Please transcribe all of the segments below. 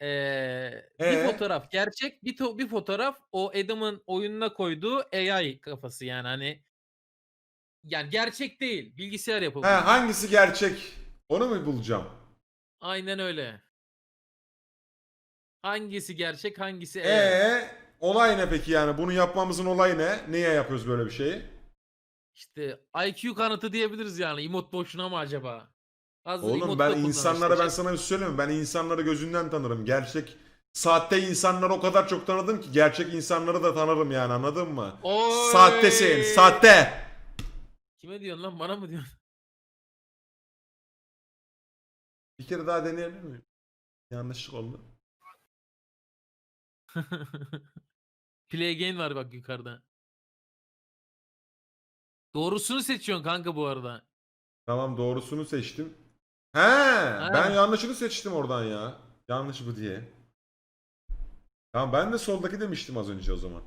Eee, Ee? bir fotoğraf gerçek, bir to bir fotoğraf o Adam'ın oyununa koyduğu AI kafası yani hani yani gerçek değil, bilgisayar yapımı. He, hangisi gerçek? Onu mu bulacağım? Aynen öyle. Hangisi gerçek, hangisi AI? Ee, olay ne peki yani? Bunu yapmamızın olayı ne? Niye yapıyoruz böyle bir şeyi? İşte IQ kanıtı diyebiliriz yani. Emot boşuna mı acaba? Hazır Oğlum ben insanlara ben sana bir şey söyleyeyim mi? Ben insanları gözünden tanırım. Gerçek sahte insanları o kadar çok tanıdım ki gerçek insanları da tanırım yani anladın mı? Oy! Sahtesin, sahte. Kime diyorsun lan? Bana mı diyorsun? Bir kere daha deneyebilir miyim? Yanlışlık oldu. Play again var bak yukarıda. Doğrusunu seçiyorsun kanka bu arada. Tamam doğrusunu seçtim. He, ben yanlışını seçtim oradan ya. Yanlış bu diye. Tamam ben de soldaki demiştim az önce o zaman.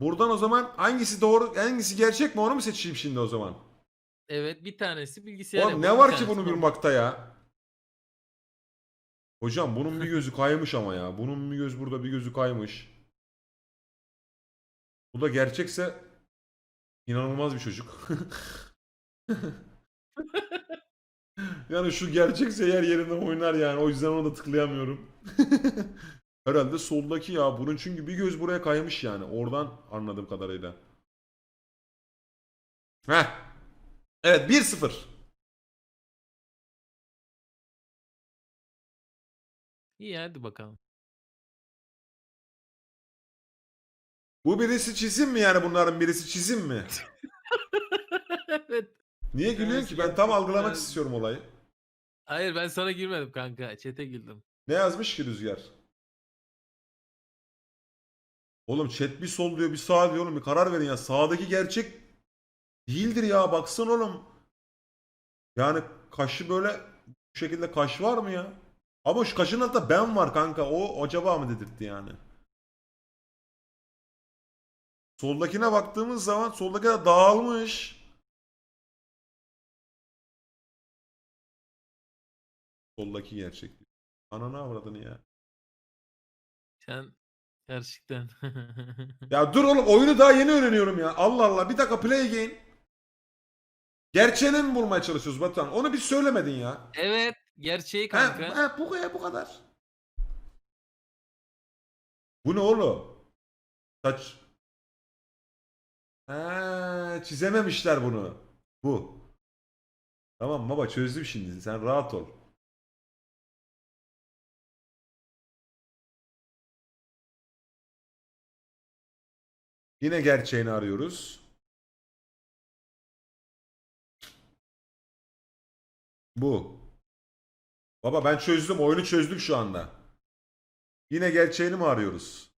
Buradan o zaman hangisi doğru, hangisi gerçek mi onu mu seçeyim şimdi o zaman? Evet bir tanesi bilgisayar Oğlum ne var ki tanesi bunu normal. bulmakta ya? Hocam bunun bir gözü kaymış ama ya. Bunun bir göz burada bir gözü kaymış. Bu da gerçekse inanılmaz bir çocuk. yani şu gerçekse yer yerinden oynar yani. O yüzden onu da tıklayamıyorum. Herhalde soldaki ya. Bunun çünkü bir göz buraya kaymış yani. Oradan anladığım kadarıyla. Heh. Evet 1-0. İyi hadi bakalım. Bu birisi çizim mi yani bunların birisi çizim mi? Niye gülüyorsun tanesi ki? Ben tam algılamak istiyorum olayı. Hayır ben sana girmedim kanka. Çete girdim. Ne yazmış ki Rüzgar? Oğlum chat bir sol diyor bir sağ diyor oğlum bir karar verin ya. Sağdaki gerçek değildir ya baksana oğlum. Yani kaşı böyle bu şekilde kaş var mı ya? Ama şu kaşın altında ben var kanka. O acaba mı dedirtti yani? Soldakine baktığımız zaman soldaki de dağılmış. Soldaki gerçek. Ananı avradını ya. Sen gerçekten. Ya dur oğlum oyunu daha yeni öğreniyorum ya. Allah Allah bir dakika play again. Gerçeğini mi bulmaya çalışıyoruz Batuhan? Onu bir söylemedin ya. evet gerçeği kanka. he, bu, kadar, bu kadar. Bu ne oğlum? Saç. He, çizememişler bunu. Bu. Tamam baba çözdüm şimdi. Sen rahat ol. Yine gerçeğini arıyoruz. Bu. Baba ben çözdüm. Oyunu çözdük şu anda. Yine gerçeğini mi arıyoruz?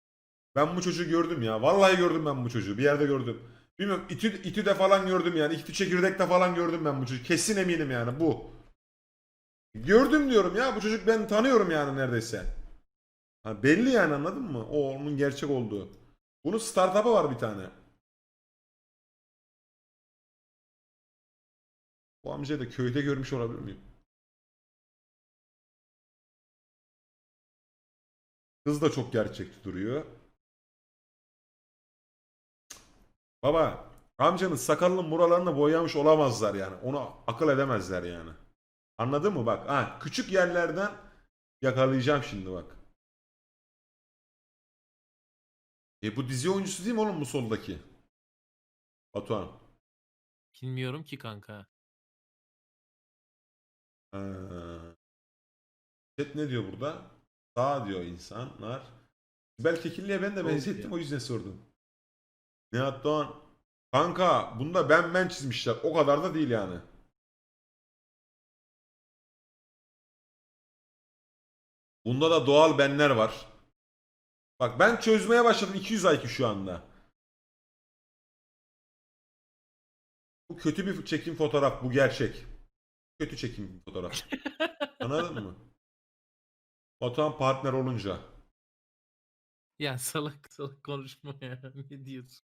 Ben bu çocuğu gördüm ya. Vallahi gördüm ben bu çocuğu. Bir yerde gördüm. Bilmiyorum. İTÜ, İTÜ'de falan gördüm yani. İTÜ çekirdekte falan gördüm ben bu çocuğu. Kesin eminim yani bu. Gördüm diyorum ya. Bu çocuk ben tanıyorum yani neredeyse. Ha, belli yani anladın mı? O onun gerçek olduğu. Bunun startup'ı var bir tane. Bu amcayı da köyde görmüş olabilir miyim? Kız da çok gerçekçi duruyor. Baba, amcanın sakalının buralarını boyamış olamazlar yani. Onu akıl edemezler yani. Anladın mı bak? Ha, küçük yerlerden yakalayacağım şimdi bak. E bu dizi oyuncusu değil mi oğlum bu soldaki? Batuhan. Bilmiyorum ki kanka. Ee, chat ne diyor burada? Sağ diyor insanlar. Sibel Kekilli'ye ben de benzettim diyor. o yüzden sordum. Nihat Doğan. Kanka bunda ben ben çizmişler. O kadar da değil yani. Bunda da doğal benler var. Bak ben çözmeye başladım 200 IQ şu anda. Bu kötü bir çekim fotoğraf. Bu gerçek. Kötü çekim fotoğraf. Anladın mı? Batuhan partner olunca. Ya salak salak konuşma ya. Ne diyorsun?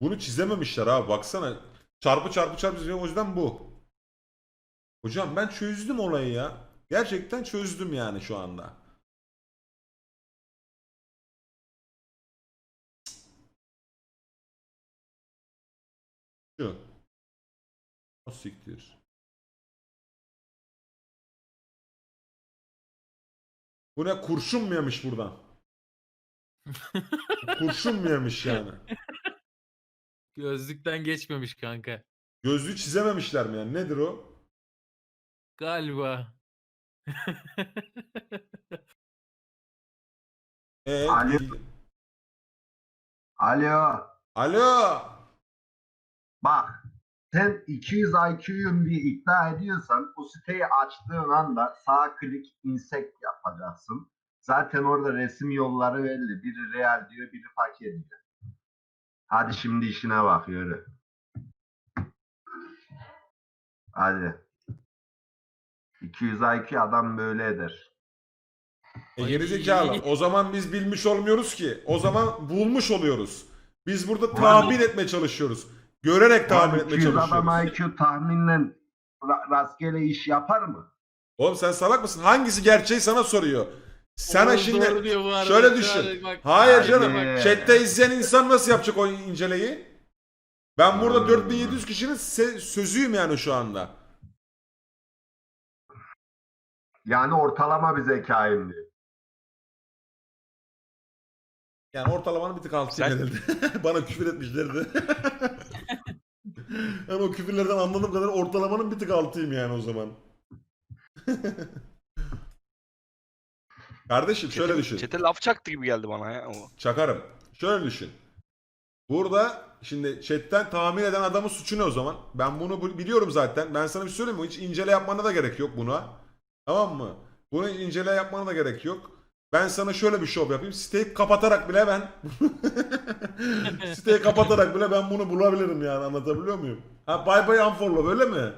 Bunu çizememişler abi baksana. Çarpı çarpı çarpı çiziyor o yüzden bu. Hocam ben çözdüm olayı ya. Gerçekten çözdüm yani şu anda. Şu. O siktir. Bu ne kurşun mu yemiş buradan? kurşun mu yemiş yani? Gözlükten geçmemiş kanka. Gözlüğü çizememişler mi yani? Nedir o? Galiba. Ee, Alo. Alo. Alo. Bak sen 200 IQ'yum diye iddia ediyorsan o siteyi açtığın anda sağ klik insect yapacaksın. Zaten orada resim yolları belli. Biri real diyor, biri fakir diyor. Hadi şimdi işine bak yürü. Hadi. 200 IQ adam böyle eder. E gerizekalı. O zaman biz bilmiş olmuyoruz ki. O zaman bulmuş oluyoruz. Biz burada tahmin etmeye çalışıyoruz. Görerek tahmin etmeye 200 adam çalışıyoruz. IQ tahminle ra- rastgele iş yapar mı? Oğlum sen salak mısın? Hangisi gerçeği sana soruyor. Sana Oğlum şimdi doğru diyor bu arada. şöyle düşün. bak- Hayır Haydi. canım. Chat'te izleyen insan nasıl yapacak o inceleyi? Ben burada Hmm. 4700 kişinin se- sözüyüm yani şu anda. Yani ortalama bir zekayım diyor. Yani ortalamanın bir tık altıyım Sen- herhalde. Bana küfür etmişlerdi. yani o küfürlerden anladığım kadar ortalamanın bir tık altıyım yani o zaman. Kardeşim şöyle düşün. Çete laf çaktı gibi geldi bana ya. O. Çakarım. Şöyle düşün. Burada şimdi chatten tahmin eden adamın suçu ne o zaman? Ben bunu bu- biliyorum zaten. Ben sana bir şey söyleyeyim mi? Hiç incele yapmana da gerek yok buna. Tamam mı? Bunu incele yapmana da gerek yok. Ben sana şöyle bir şov yapayım. Siteyi kapatarak bile ben siteyi kapatarak bile ben bunu bulabilirim yani anlatabiliyor muyum? Ha bay bay unfollow öyle mi?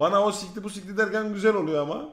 Bana o sikti bu sikti derken güzel oluyor ama.